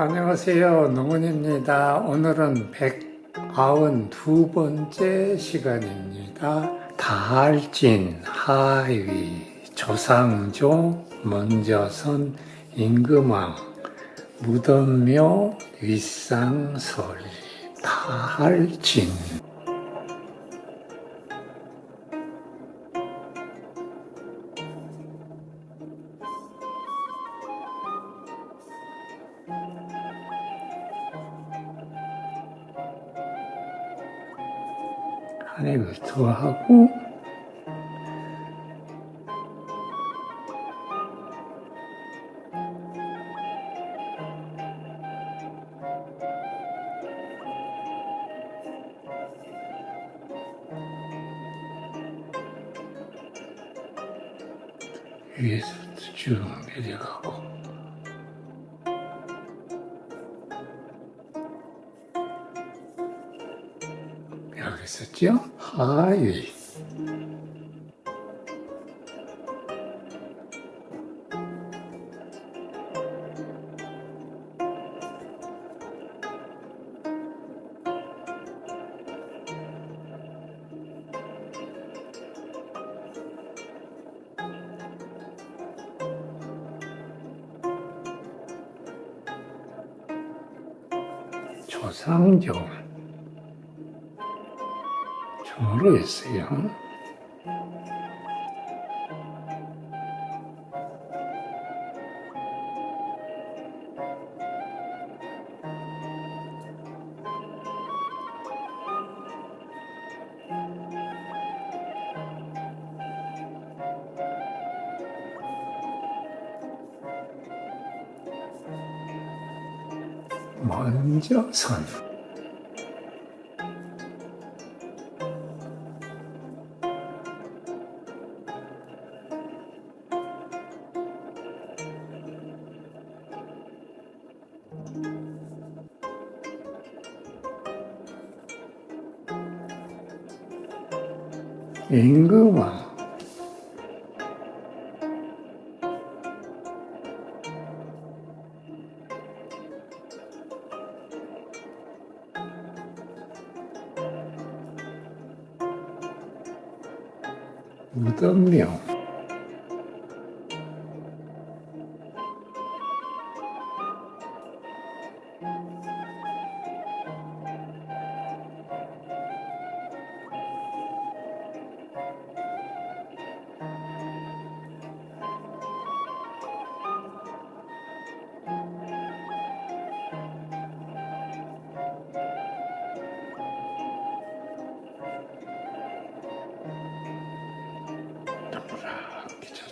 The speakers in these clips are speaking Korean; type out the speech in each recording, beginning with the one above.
안녕하세요. 농원입니다. 오늘은 192번째 시간입니다. 달진, 하위, 조상조, 먼저선, 임금왕, 무덤묘, 달진. 한해 부터 하고 위에서부터 쭉 내려가고 여 있었죠? 하위 조상조 정 했어요. 먼저 선 임금왕 무덤명 이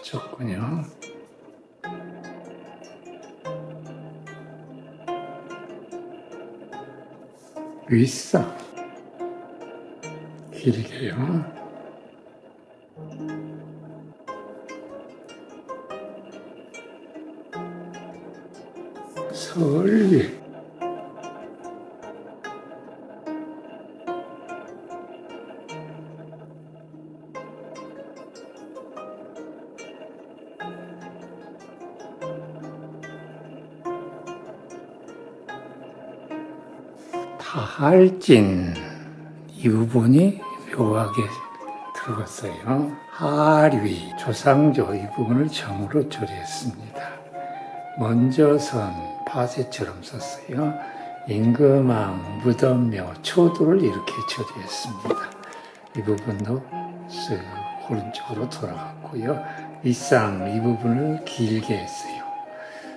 젖혔군요. 윗상 길게요. 설리 다할진 이 부분이 묘하게 들어갔어요. 하위 조상조 이 부분을 정으로 처리했습니다. 먼저선 파세처럼 썼어요. 임금왕 무덤묘 초도를 이렇게 처리했습니다. 이 부분도 쓱 오른쪽으로 돌아갔고요. 윗상 이 부분을 길게 했어요.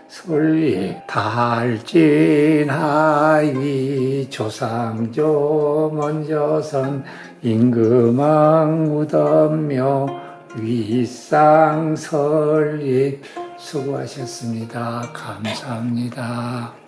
솔리 달진하위 조상조 먼저선 임금왕 무덤묘 윗상 설립 수고하셨습니다. 감사합니다.